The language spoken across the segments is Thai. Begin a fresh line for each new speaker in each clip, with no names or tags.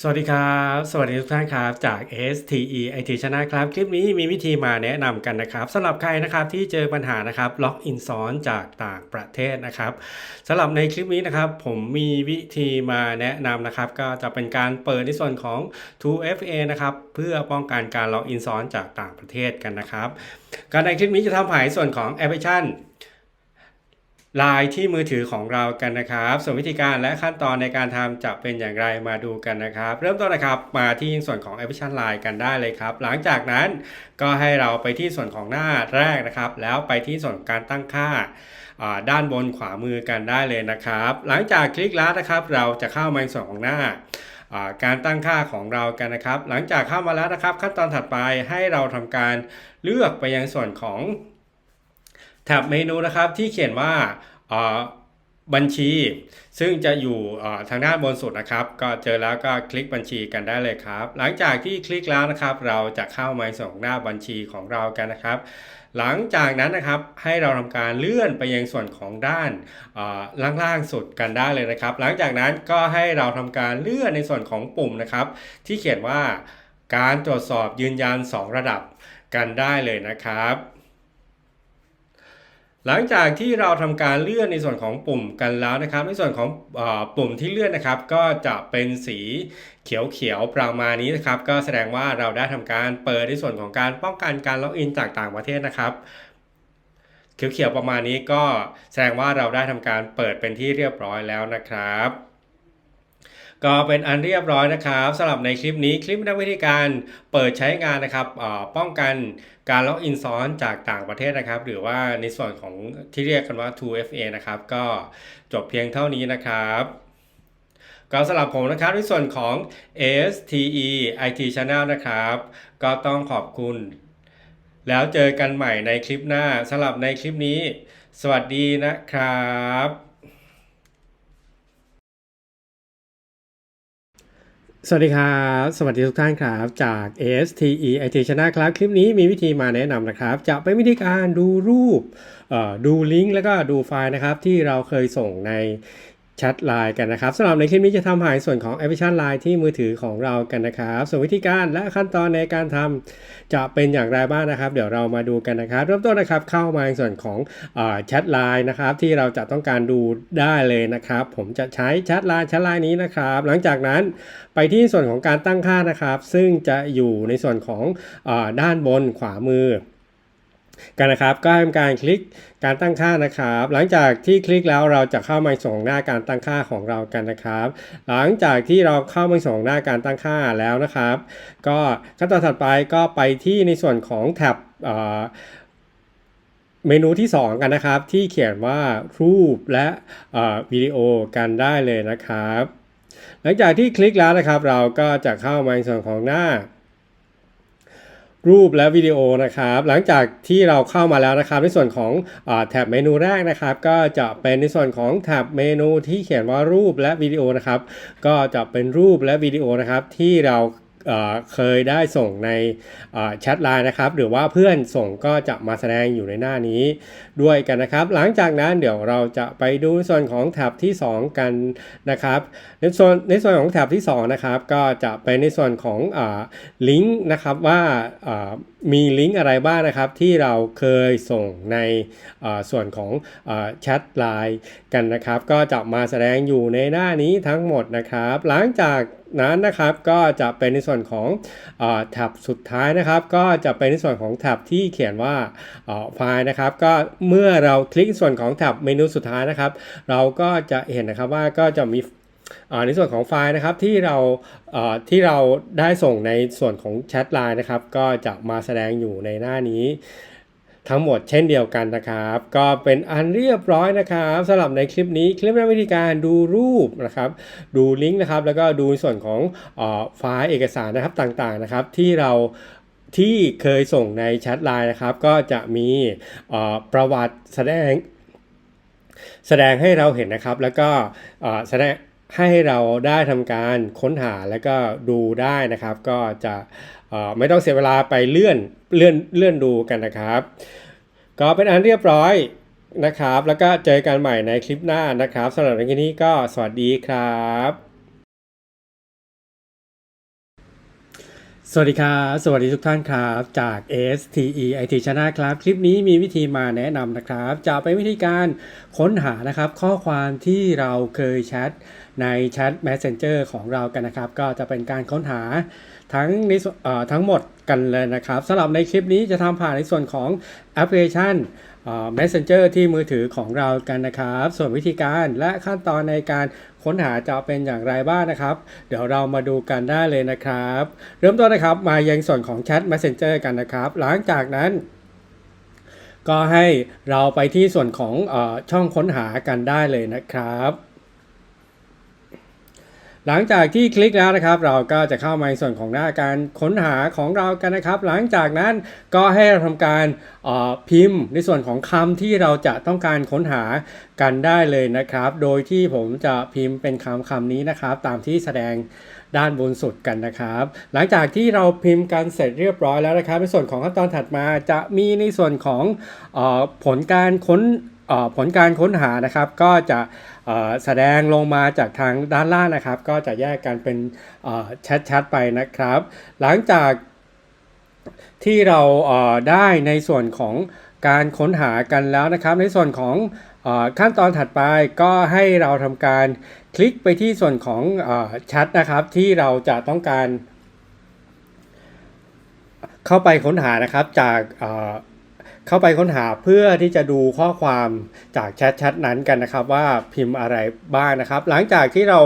สวัสดีครับ สวัสดีทุกท่านครับ จาก STE IT Channel ครับ คลิปนี้มีวิธีมาแนะนำกันนะครับสำหรับใครนะครับที่เจอปัญหานะครับล็อกอินซ้อนจากต่างประเทศนะครับสำหรับในคลิปนี้นะครับ ผมมีวิธีมาแนะนำนะครับ ก็จะเป็นการเปิดในส่วนของ 2FA นะครับเพื่อป้องกันการล็อกอินซ้อนจากต่างประเทศกันนะครับ การในคลิปนี้จะทำผานส่วนของแอปพลิเคชัน ไลน์ที่มือถือของเรากันนะครับ ส่วนวิธีการและขั้นตอนในการทำจะเป็นอย่างไรมาดูกันนะครับ เริ่มต้นนะครับมาที่ส่วนของแอปพลิเคชันไลน์กันได้เลยครับ หลังจากนั้นก็ให้เราไปที่ส่วนของหน้าแรกนะครับ แล้วไปที่ส่วนการตั้งค่าด้านบนขวามือกันได้เลยนะครับ หลังจากคลิกแล้วนะครับ เราจะเข้ามาในส่วนของหน้าการตั้งค่าของเรากันนะครับ หลังจากเข้ามาแล้วนะครับ ขั้นตอนถัดไปให้เราทำการเลือกไปยังส่วนของ แท็บเมนูนะครับที่เขียนว่าอ่าบัญชี ซึ่งจะอยู่อ่าทางด้านบนสุดนะครับ ก็เจอแล้วก็คลิกบัญชีกันได้เลยครับ หลังจากที่คลิกแล้วนะครับ เราจะเข้ามาส่องหน้าบัญชีของเรากันนะครับ หลังจากนั้นนะครับให้เราทำการเลื่อนไปยังส่วนของด้านอ่าล่างๆสุดกันได้เลยนะครับ หลังจากนั้นก็ให้เราทำการเลื่อนในส่วนของปุ่มนะครับ ที่เขียนว่าการตรวจสอบยืนยัน 2 ระดับกันได้เลยนะครับ หลังจากที่เราทำการเลื่อนในส่วนของปุ่มกันแล้วนะครับ ในส่วนของอปุ่มที่เลื่อนนะครับ ก็จะเป็นสีเขียวๆประมาณนี้นะครับ ก็แสดงว่าเราได้ทำการเปิดในส่วนของการป้องกันการล็อกอินจากต่างประเทศนะครับเขียวๆประมาณนี้ก็แสดงว่าเราได้ทำการเปิดเป็นที่เรียบร้อยแล้วนะครับ ก็เป็นอันเรียบร้อยนะครับสำหรับในคลิปนี้คลิปนักวิธีการเปิดใช้งานนะครับป้องกันการล็อกอินซ้อนจากต่างประเทศนะครับ หรือว่าในส่วนของที่เรียกกันว่า 2FA นะครับ ก็จบเพียงเท่านี้นะครับก็สำหรับผมนะครับในส่วนของ STE IT Channel นะครับ ก็ต้องขอบคุณ แล้วเจอกันใหม่ในคลิปหน้าสำหรับในคลิปนี้ สวัสดีนะครับ สวัสดีครับ สวัสดีทุกท่านครับ จาก ASTE IT Channel ครับ คลิปนี้มีวิธีมาแนะนำนะครับ จะเป็นวิธีการดูรูปดูลิงก์แล้วก็ดูไฟล์นะครับ ที่เราเคยส่งใน แชทไลน์กันนะครับสำหรับในคลิปนี้จะทำผ่านส่วนของแอปพลิเคชันไลน์ที่มือถือของเรากันนะครับ ส่วนวิธีการและขั้นตอนในการทำจะเป็นอย่างไรบ้างนะครับ เดี๋ยวเรามาดูกันนะครับ เริ่มต้นนะครับเข้ามาในส่วนของแชทไลน์นะครับที่เราจะต้องการดูได้เลยนะครับ ผมจะใช้แชทไลน์แชทไลน์นี้นะครับ หลังจากนั้นไปที่ส่วนของการตั้งค่านะครับ ซึ่งจะอยู่ในส่วนของอด้านบนขวามือ กันนะครับก็ทำการคลิกการตั้งค่านะครับ หลังจากที่คลิกแล้วเราจะเข้ามาส่งหน้าการตั้งค่าของเรากันนะครับ หลังจากที่เราเข้ามาส่งหน้าการตั้งค่าแล้วนะครับ ก็ขั้นตอนถัดไปก็ไปที่ในส่วนของแท็บเมนูที่ 2 กันนะครับ ที่เขียนว่ารูปและวิดีโอกันได้เลยนะครับ หลังจากที่คลิกแล้วนะครับ เราก็จะเข้ามาในส่วนของหน้า รูปและวิดีโอนะครับ หลังจากที่เราเข้ามาแล้วนะครับ ในส่วนของอแท็บเมนูแรกนะครับ ก็จะเป็นในส่วนของแท็บเมนูที่เขียนว่ารูปและวิดีโอนะครับ ก็จะเป็นรูปและวิดีโอนะครับที่เรา เคยได้ส่งในแชทไลน์นะครับ หรือว่าเพื่อนส่งก็จะมาแสดงอยู่ในหน้านี้ด้วยกันนะครับ หลังจากนั้นเดี๋ยวเราจะไปดูส่วนของแท็บที่ 2 กันนะครับ ในส่วนในส่วนของแท็บที่2นะครับก็จะเป็นในส่วนของอลิงก์นะครับว่ามีลิงก์อะไรบ้างนะครับที่เราเคยส่งในส่วนของแชทไลน์กันนะครับ ก็จะมาแสดงอยู่ในหน้านี้ทั้งหมดนะครับ หลังจาก นั้นนะครับ ก็จะเป็นในส่วนของอแท็บสุดท้ายนะครับ ก็จะเป็นในส่วนของแท็บที่เขียนว่าไฟล์นะครับ ก็เมื่อเราคลิกส่วนของแท็บเมนูสุดท้ายนะครับ เราก็จะเห็นนะครับว่าก็จะมีในส่วนของไฟล์นะครับที่เราที่เราได้ส่งในส่วนของแชทไลน์นะครับ ก็จะมาแสดงอยู่ในหน้านี้ ทั้งหมดเช่นเดียวกันนะครับ ก็เป็นอันเรียบร้อยนะครับสำหรับในคลิปนี้คลิปแนะวิธีการดูรูปนะครับ ดูลิงก์นะครับ แล้วก็ดูในส่วนของออไฟล์เอกสารนะครับต่างๆนะครับ ที่เราที่เคยส่งในแชทไลน์นะครับ ก็จะมีประวัติแสดงแสดงให้เราเห็นนะครับ แล้วก็แสดง ให้เราได้ทำการค้นหาแล้วก็ดูได้นะครับ ก็จะไม่ต้องเสียเวลาไปเลื่อนเลื่อนเลื่อนดูกันนะครับ ก็เป็นอันเรียบร้อยนะครับ แล้วก็เจอกันใหม่ในคลิปหน้านะครับสำหรับในคลิปนี้ก็สวัสดีครับ สวัสดีครับสวัสดีทุกท่านครับจาก STE IT Channel ครับคลิปนี้มีวิธีมาแนะนำนะครับ จะเป็นวิธีการค้นหานะครับ ข้อความที่เราเคยแชทในแชท Messenger ของเรากันนะครับ ก็จะเป็นการค้นหาทั้งในส่วนเอ่อทั้งหมดกันเลยนะครับสำหรับในคลิปนี้จะทำผ่านในส่วนของแอปพลิเคชัน Messenger ที่มือถือของเรากันนะครับ ส่วนวิธีการและขั้นตอนในการค้นหาจะเป็นอย่างไรบ้างนะครับ เดี๋ยวเรามาดูกันได้เลยนะครับ เริ่มต้นนะครับมายังส่วนของแชท Messenger กันนะครับ หลังจากนั้นก็ให้เราไปที่ส่วนของอช่องค้นหากันได้เลยนะครับ หลังจากที่คลิกแล้วนะครับ เราก็จะเข้ามาในส่วนของหน้าการค้นหาของเรากันนะครับ หลังจากนั้นก็ให้เราทำการออพิมพ์ในส่วนของคำที่เราจะต้องการค้นหากันได้เลยนะครับ โดยที่ผมจะพิมพ์เป็นคำคำนี้นะครับ ตามที่แสดงด้านบนสุดกันนะครับ หลังจากที่เราพิมพ์กันเสร็จเรียบร้อยแล้วนะครับ ในส่วนของขั้นตอนถัดมาจะมีในส่วนของออผลการค้น ผลการค้นหานะครับก็จะแสดงลงมาจากทางด้านล่างนะครับ ก็จะแยกกันเป็นเอ่อชัดๆไปนะครับ หลังจากที่เราได้ในส่วนของการค้นหากันแล้วนะครับ ในส่วนของขั้นตอนถัดไปก็ให้เราทำการคลิกไปที่ส่วนของแชทนะครับที่เราจะต้องการ เข้าไปค้นหานะครับจาก เข้าไปค้นหาเพื่อที่จะดูข้อความจากแชทแชทนั้นกันนะครับ ว่าพิมพ์อะไรบ้างนะครับ หลังจากที่เรา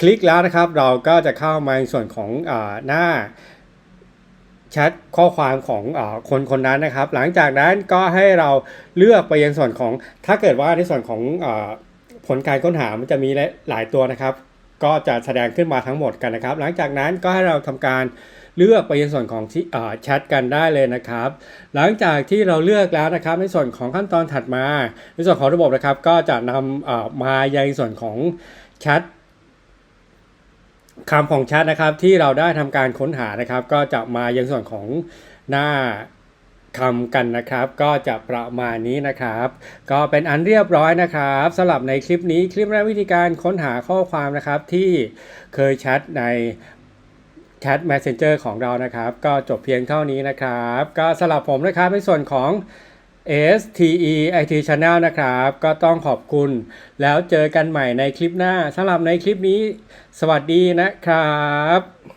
คลิกแล้วนะครับ เราก็จะเข้ามาในส่วนของอหน้าแชทข้อความของอคนคนนั้นนะครับ หลังจากนั้นก็ให้เราเลือกไปยังส่วนของถ้าเกิดว่าในส่วนของอผลการค้นหามันจะมีหลายตัวนะครับ ก็จะแสดงขึ้นมาทั้งหมดกันนะครับ หลังจากนั้นก็ให้เราทำการเลือกไปยังส่วนของที่แชทกันได้เลยนะครับ หลังจากที่เราเลือกแล้วนะครับ ในส่วนของขั้นตอนถัดมา ในส่วนของระบบนะครับ ก็จะนำมายังส่วนของแชทคำของแชทนะครับที่เราได้ทำการค้นหานะครับ ก็จะมายังส่วนของหน้า คำกันนะครับ ก็จะประมาณนี้นะครับ ก็เป็นอันเรียบร้อยนะครับสำหรับในคลิปนี้คลิปแรกวิธีการค้นหาข้อความนะครับที่เคยแชทในแชท Messenger ของเรานะครับ ก็จบเพียงเท่านี้นะครับ ก็สำหรับผมนะครับในส่วนของ STE IT Channel นะครับ ก็ต้องขอบคุณ แล้วเจอกันใหม่ในคลิปหน้าสำหรับในคลิปนี้ สวัสดีนะครับ